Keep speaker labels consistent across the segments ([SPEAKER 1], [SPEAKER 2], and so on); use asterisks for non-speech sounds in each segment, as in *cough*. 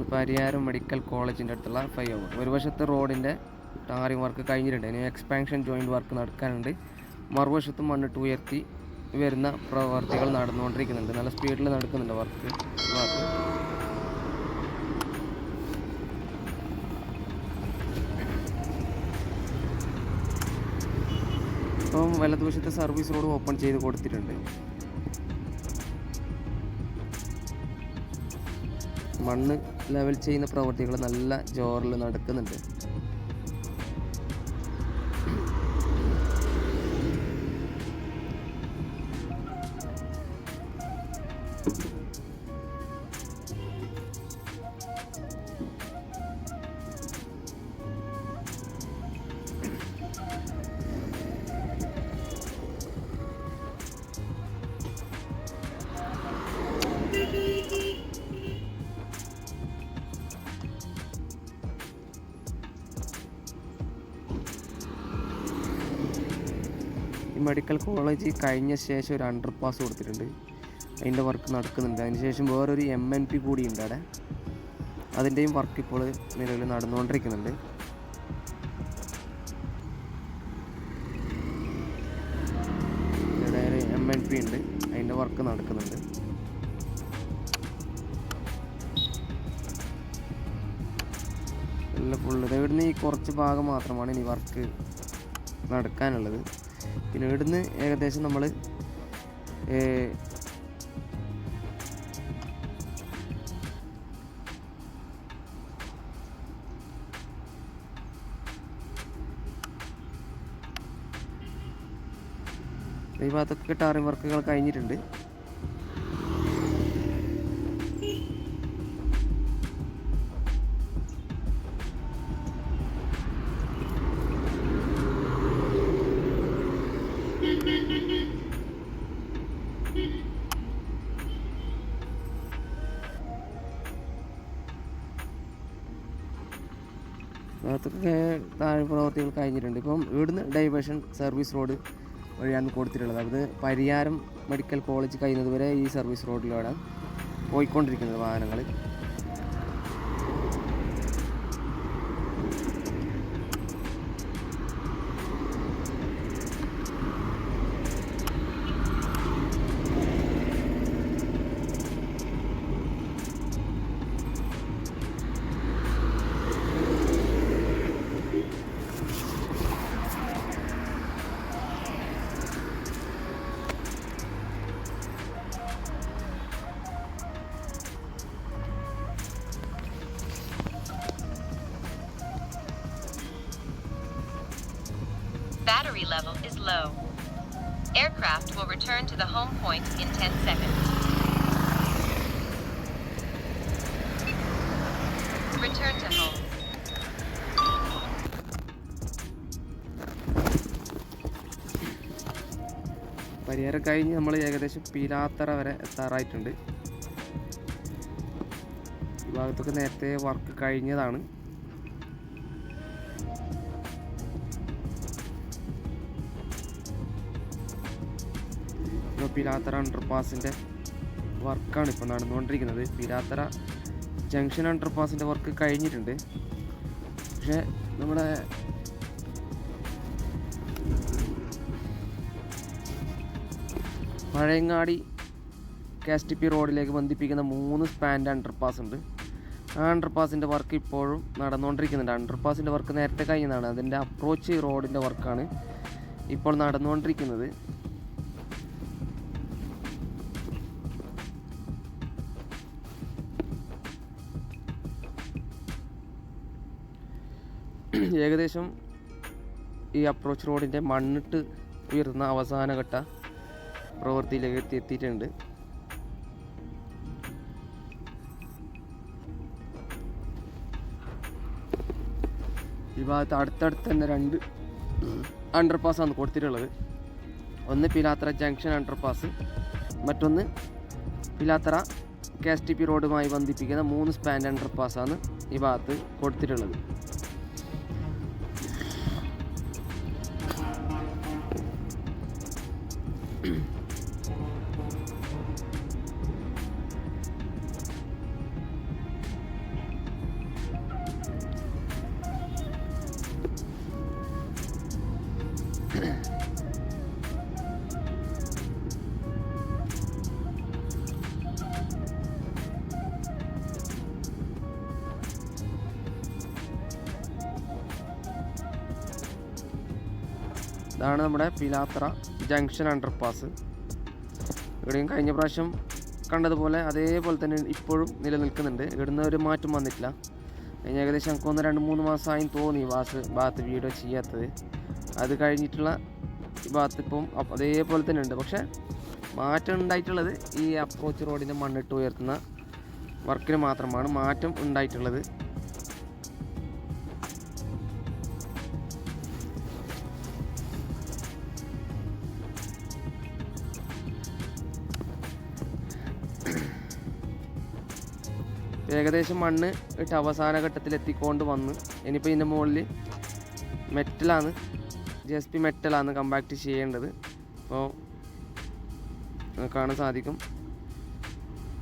[SPEAKER 1] ഇതാണ് പരിയാരം മെഡിക്കൽ കോളേജിന്റെ അടുത്തുള്ള ഫ്ലൈ ഓവർ ഒരു വശത്ത് റോഡിന്റെ ടാറിങ് വർക്ക് കഴിഞ്ഞിട്ടുണ്ട്. ഇനി എക്സ്പാൻഷൻ ജോയിന്റ് വർക്ക് നടക്കാനുണ്ട്. മറുവശത്ത് മണ്ണിട്ട് ഉയർത്തി വരുന്ന പ്രവർത്തികൾ നടന്നുകൊണ്ടിരിക്കുന്നുണ്ട്. നല്ല സ്പീഡിൽ നടക്കുന്നുണ്ട് വർക്ക് വർക്ക് ഇപ്പം വലതുവശത്തെ സർവീസ് റോഡ് ഓപ്പൺ ചെയ്ത് കൊടുത്തിട്ടുണ്ട്. മണ്ണ് ലെവൽ ചെയ്യുന്ന പ്രവർത്തികൾ നല്ല ജോറിൽ നടക്കുന്നുണ്ട്. മെഡിക്കൽ കോളേജ് കഴിഞ്ഞ ശേഷം ഒരു അണ്ടർ പാസ് കൊടുത്തിട്ടുണ്ട്. അതിന്റെ വർക്ക് നടക്കുന്നുണ്ട്. അതിനുശേഷം വേറൊരു എം എൻ പി കൂടി ഉണ്ട് അവിടെ. അതിന്റെയും വർക്ക് ഇപ്പോൾ നിലവിൽ നടന്നുകൊണ്ടിരിക്കുന്നുണ്ട്. ഇവിടെ എം എൻ പി ഉണ്ട്. അതിന്റെ വർക്ക് നടക്കുന്നുണ്ട്. എല്ലാം ഫുള്ള് ഇവിടുന്ന് ഈ കുറച്ച് ഭാഗം മാത്രമാണ് ഇനി വർക്ക് നടക്കാനുള്ളത്. പിന്നെ ഇവിടുന്ന് ഏകദേശം നമ്മൾ ഈ ഭാഗത്തൊക്കെ ടാറിംഗ് വർക്കുകൾ കഴിഞ്ഞിട്ടുണ്ട്. ഭാഗത്തൊക്കെ താഴെ പ്രവർത്തികൾ കഴിഞ്ഞിട്ടുണ്ട്. ഇപ്പം ഇവിടുന്ന് ഡൈവേഷൻ സർവീസ് റോഡ് വഴിയാണ് കൊടുത്തിട്ടുള്ളത്. അത് പരിയാരം മെഡിക്കൽ കോളേജ് കഴിയുന്നതുവരെ ഈ സർവീസ് റോഡിലൂടെ പോയിക്കൊണ്ടിരിക്കുന്നത് വാഹനങ്ങൾ.
[SPEAKER 2] Battery level is low. Aircraft will return to the home point in 10 seconds. Return to home.
[SPEAKER 1] പരിഹാരം കഴിഞ്ഞ് നമ്മൾ ഏകദേശം പീലാത്തറ വരെ എത്താറായിട്ടുണ്ട് ഈ ഭാഗത്തൊക്കെ നേരത്തെ വർക്ക് കഴിഞ്ഞതാണ് പിലാത്തറ അണ്ടർപാസിന്റെ വർക്കാണ് ഇപ്പോൾ നടന്നുകൊണ്ടിരിക്കുന്നത്. പിലാത്തറ ജംഗ്ഷൻ അണ്ടർപാസിന്റെ വർക്ക് കഴിഞ്ഞിട്ടുണ്ട്. പക്ഷേ നമ്മുടെ Pazhayangadi K S T P റോഡിലേക്ക് ബന്ധിപ്പിക്കുന്ന മൂന്ന് സ്പാൻഡ് അണ്ടർപാസ് ഉണ്ട്. ആ അണ്ടർപാസിന്റെ വർക്ക് ഇപ്പോഴും നടന്നുകൊണ്ടിരിക്കുന്നുണ്ട്. അണ്ടർപാസിന്റെ വർക്ക് നേരത്തെ കഴിഞ്ഞതാണ്. അതിന്റെ അപ്രോച്ച് റോഡിന്റെ വർക്കാണ് ഇപ്പോൾ നടന്നുകൊണ്ടിരിക്കുന്നത്. ഏകദേശം ഈ അപ്രോച്ച് റോഡിന്റെ മണ്ണിട്ട് ഉയർന്ന അവസാനഘട്ട പ്രവൃത്തിയിലേക്ക് എത്തി എത്തിയിട്ടുണ്ട്. ഈ ഭാഗത്ത് അടുത്തടുത്ത് തന്നെ രണ്ട് അണ്ടർപാസ്സാണ് കൊടുത്തിട്ടുള്ളത്. ഒന്ന് പിലാത്ര ജംഗ്ഷൻ അണ്ടർപാസ് മറ്റൊന്ന് Pilathara K S T P റോഡുമായി ബന്ധിപ്പിക്കുന്ന മൂന്ന് സ്പാൻഡ് അണ്ടർപാസ്സാണ് ഈ ഭാഗത്ത് കൊടുത്തിട്ടുള്ളത്. ഇതാണ് നമ്മുടെ പിലാത്ര ജംഗ്ഷൻ അണ്ടർപാസ്. ഇവിടെയും കഴിഞ്ഞ പ്രാവശ്യം കണ്ടതുപോലെ അതേപോലെ തന്നെ ഇപ്പോഴും നിലനിൽക്കുന്നുണ്ട്. ഇവിടുന്ന് ഒരു മാറ്റം വന്നിട്ടില്ല. ഏകദേശം എനിക്ക് ഒന്ന് രണ്ട് മൂന്ന് മാസമായി തോന്നി വാസ് ഭാഗത്ത് വീഡിയോ ചെയ്യാത്തത്. അത് കഴിഞ്ഞിട്ടുള്ള ഭാഗത്ത് ഇപ്പം അതേപോലെ തന്നെ ഉണ്ട്. പക്ഷേ മാറ്റം ഉണ്ടായിട്ടുള്ളത് ഈ അപ്രോച്ച് റോഡിന്റെ മണ്ണിട്ട് ഉയർത്തുന്ന വർക്കിന് മാത്രമാണ് മാറ്റം ഉണ്ടായിട്ടുള്ളത്. ഏകദേശം മണ്ണ് ഇട്ട് അവസാന ഘട്ടത്തിൽ എത്തിക്കൊണ്ട് വന്ന് ഇനിയിപ്പോൾ ഇതിന്റെ മുകളിൽ മെറ്റലാണ് ജി എസ് പി മെറ്റലാണ് കമ്പാക്ട് ചെയ്യേണ്ടത്. അപ്പോൾ കാണാൻ സാധിക്കും.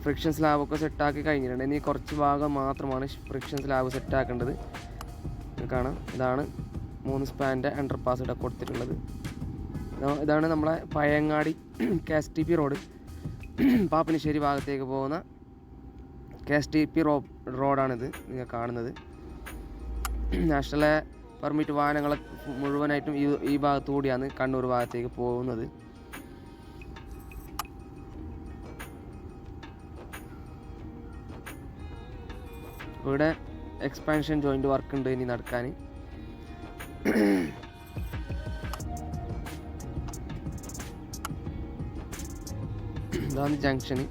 [SPEAKER 1] ഫ്രിക്ഷൻ സ്ലാബൊക്കെ സെറ്റാക്കി കഴിഞ്ഞിട്ടുണ്ട്. ഇനി കുറച്ച് ഭാഗം മാത്രമാണ് ഫ്രിക്ഷൻ സ്ലാബ് സെറ്റാക്കേണ്ടത് കാണാം. ഇതാണ് മൂന്ന് സ്പാന്റെ അണ്ടർപാസ് ഇവിടെ കൊടുത്തിട്ടുള്ളത്. ഇതാ- ഇതാണ് നമ്മളെ Payangadi *clears throat* K S T P road *clears throat* Pappinisseri ഭാഗത്തേക്ക് പോകുന്ന കെ എസ് ടി പി റോ റോഡാണിത് നിങ്ങൾ കാണുന്നത്. നാഷണൽ പെർമിറ്റ് വാഹനങ്ങൾ മുഴുവനായിട്ടും ഈ ഈ ഭാഗത്തു കൂടിയാണ് കണ്ണൂർ ഭാഗത്തേക്ക് പോകുന്നത്. ഇവിടെ എക്സ്പാൻഷൻ ജോയിന്റ് വർക്ക് ഉണ്ട് ഇനി നടക്കാൻ. ഇതാണ് ജംഗ്ഷന്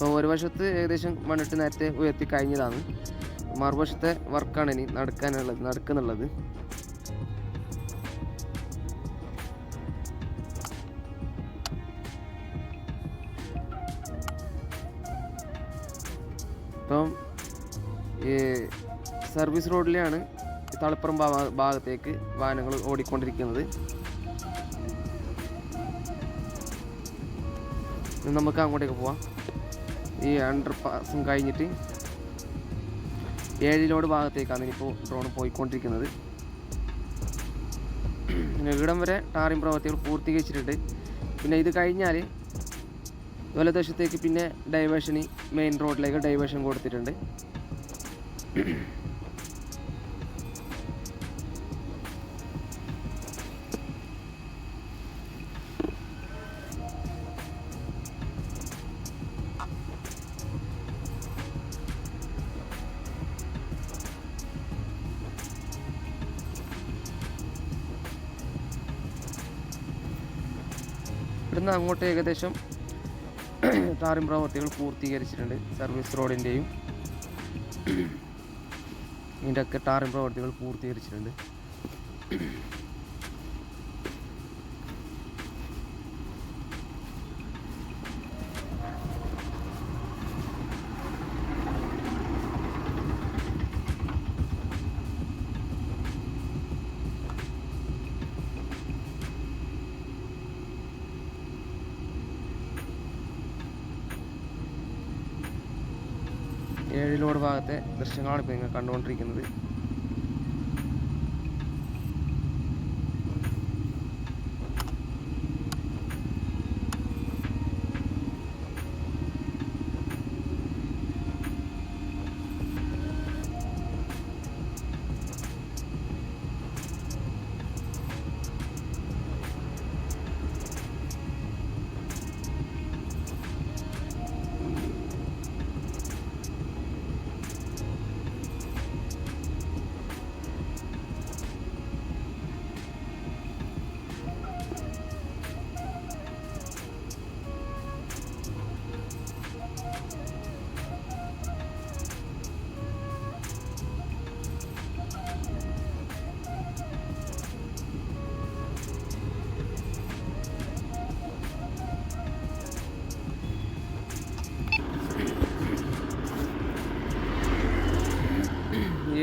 [SPEAKER 1] അപ്പോൾ ഒരു വശത്ത് ഏകദേശം മണ്ണിട്ട് നേരത്തെ ഉയർത്തി കഴിഞ്ഞതാണ്. മറുവശത്തെ വർക്കാണ് ഇനി നടക്കാനുള്ളത് നടക്കുന്നുള്ളത്. ഇപ്പം ഈ സർവീസ് റോഡിലാണ് തളിപ്പുറം ഭാഗ- ഭാഗത്തേക്ക് വാഹനങ്ങൾ ഓടിക്കൊണ്ടിരിക്കുന്നത്. നമുക്ക് അങ്ങോട്ടേക്ക് പോവാം. ഈ അണ്ടർ പാസും കഴിഞ്ഞിട്ട് ഏഴിലോട് ഭാഗത്തേക്കാണ് ഇനിയിപ്പോൾ ഡ്രോൺ പോയിക്കൊണ്ടിരിക്കുന്നത്. പിന്നെ ഇവിടം വരെ ടാറിംഗ് പ്രവൃത്തികൾ പൂർത്തീകരിച്ചിട്ടുണ്ട്. പിന്നെ ഇത് കഴിഞ്ഞാൽ വലതുവശത്തേക്ക് പിന്നെ ഡൈവേഷന് മെയിൻ റോഡിലേക്ക് ഡൈവേഷൻ കൊടുത്തിട്ടുണ്ട്. ഇവിടുന്ന് അങ്ങോട്ട് ഏകദേശം ടാറിംഗ് പ്രവൃത്തികൾ പൂർത്തീകരിച്ചിട്ടുണ്ട്. സർവീസ് റോഡിന്റെയും ഇതിന്റെയൊക്കെ ടാറിംഗ് പ്രവൃത്തികൾ പൂർത്തീകരിച്ചിട്ടുണ്ട്. ഏഴിലോട് ഭാഗത്തെ ദൃശ്യങ്ങളാണ് ഇപ്പോൾ നിങ്ങൾ കണ്ടുകൊണ്ടിരിക്കുന്നത്.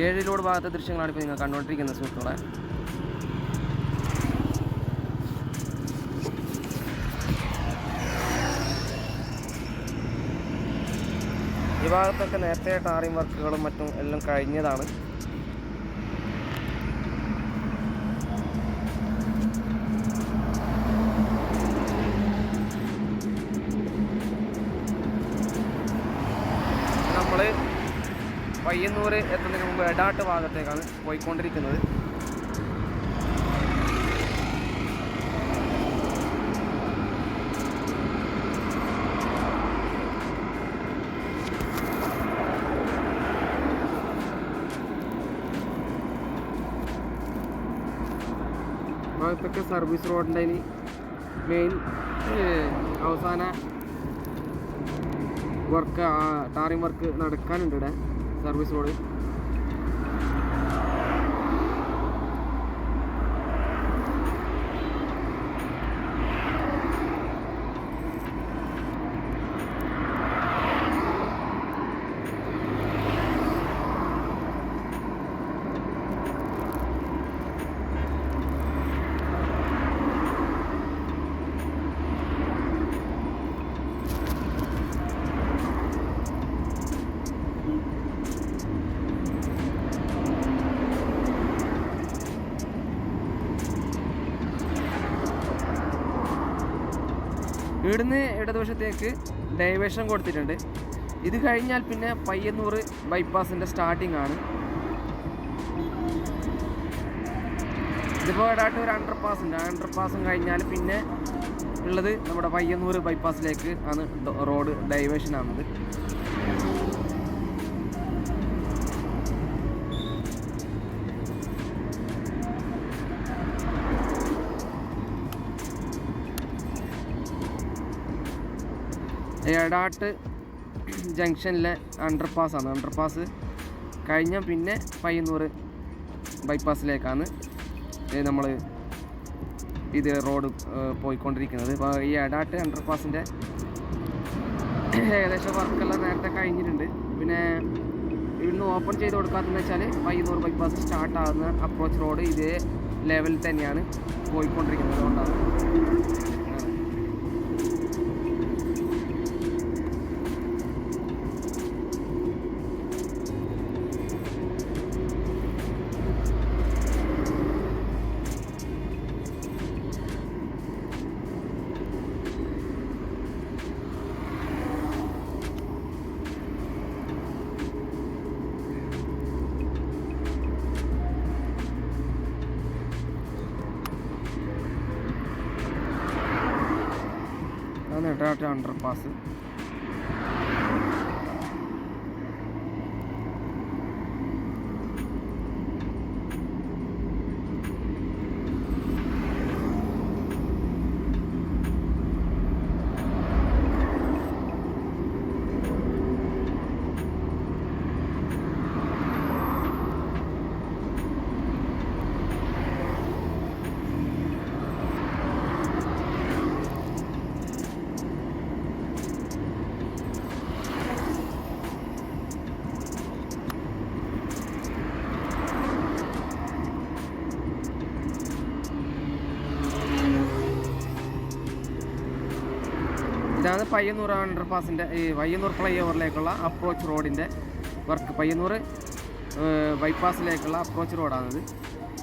[SPEAKER 1] ഏഴിലോട് ഭാഗത്തെ ദൃശ്യങ്ങളാണ് ഇപ്പോൾ നിങ്ങൾ കണ്ടുകൊണ്ടിരിക്കുന്നത് സുഹൃത്തുക്കളെ. ഈ ഭാഗത്തൊക്കെ നേരത്തെ ടാറിംഗ് വർക്കുകളും മറ്റും എല്ലാം കഴിഞ്ഞതാണ്. നമ്മൾ പയ്യന്നൂർ എത്തുന്നതിന് വേടാട്ട് ഭാഗത്തേക്കാണ് പോയിക്കൊണ്ടിരിക്കുന്നത്. ഭാഗത്തൊക്കെ സർവീസ് റോഡിന്റെ ഇനി മെയിൻ അവസാന വർക്ക് ടാറിംഗ് വർക്ക് നടക്കാനുണ്ട് ഇവിടെ സർവീസ് റോഡ് ഇവിടുന്ന് ഇടതുവശത്തേക്ക് ഡൈവേഷൻ കൊടുത്തിട്ടുണ്ട്. ഇത് കഴിഞ്ഞാൽ പിന്നെ പയ്യന്നൂർ ബൈപ്പാസിന്റെ സ്റ്റാർട്ടിംഗ് ആണ്. ഇതിപ്പോൾ ഇടാട്ട് ഒരു അണ്ടർ പാസ് ഉണ്ട് അണ്ടർ പാസും കഴിഞ്ഞാൽ പിന്നെ ഉള്ളത് നമ്മുടെ പയ്യന്നൂർ ബൈപ്പാസിലേക്ക് ആണ് റോഡ് ഡൈവേഷൻ ആണത് എടാട്ട് ജംഗ്ഷനിലെ അണ്ടർ പാസ്സാണ് അണ്ടർ പാസ് കഴിഞ്ഞാൽ പിന്നെ പയ്യന്നൂർ ബൈപ്പാസിലേക്കാണ് നമ്മൾ ഇത് റോഡ് പോയിക്കൊണ്ടിരിക്കുന്നത്. ഇപ്പോൾ ഈ എടാട്ട് അണ്ടർ പാസിന്റെ ഏകദേശം വർക്കെല്ലാം നേരത്തെ കഴിഞ്ഞിട്ടുണ്ട്. പിന്നെ ഇവിടുന്ന് ഓപ്പൺ ചെയ്ത് കൊടുക്കാത്തതെന്ന് വെച്ചാൽ പയ്യന്നൂർ ബൈപ്പാസ് സ്റ്റാർട്ടാകുന്ന അപ്രോച്ച് റോഡ് ഇതേ ലെവലിൽ തന്നെയാണ് പോയിക്കൊണ്ടിരിക്കുന്നത്. അതുകൊണ്ടാണ്. അങ്ങനെ. അണ്ടർ എടാട്ട് ഇതാണ് പയ്യന്നൂർ അണ്ടർ പാസിന്റെ ഈ പയ്യന്നൂർ ഫ്ലൈ ഓവറിലേക്കുള്ള അപ്രോച്ച് റോഡിന്റെ വർക്ക് പയ്യന്നൂർ ബൈപ്പാസിലേക്കുള്ള അപ്രോച്ച് റോഡാണിത്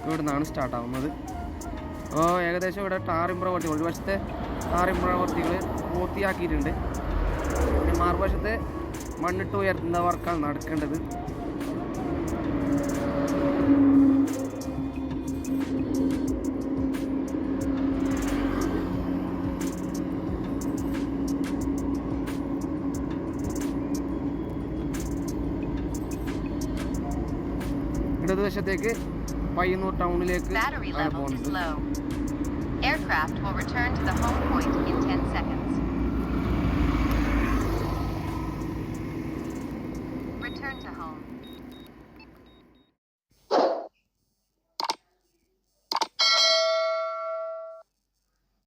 [SPEAKER 1] ഇവിടെ നിന്നാണ് സ്റ്റാർട്ട് ആവുന്നത്. അപ്പോൾ ഏകദേശം ഇവിടെ ടാറിംഗ് പ്രവർത്തികൾ ഒരു വശത്തെ ടാറിംഗ് പ്രവർത്തികൾ പൂർത്തിയാക്കിയിട്ടുണ്ട്. പിന്നെ മറുവശത്ത് മണ്ണിട്ട് ഉയർത്തുന്ന വർക്കാണ് നടക്കേണ്ടത്. ഇടതുവശത്തേക്ക് പയ്യന്നൂർ ടൗണിലേക്ക്
[SPEAKER 2] Battery
[SPEAKER 1] ആണ്
[SPEAKER 2] level is
[SPEAKER 1] പോകുന്നത്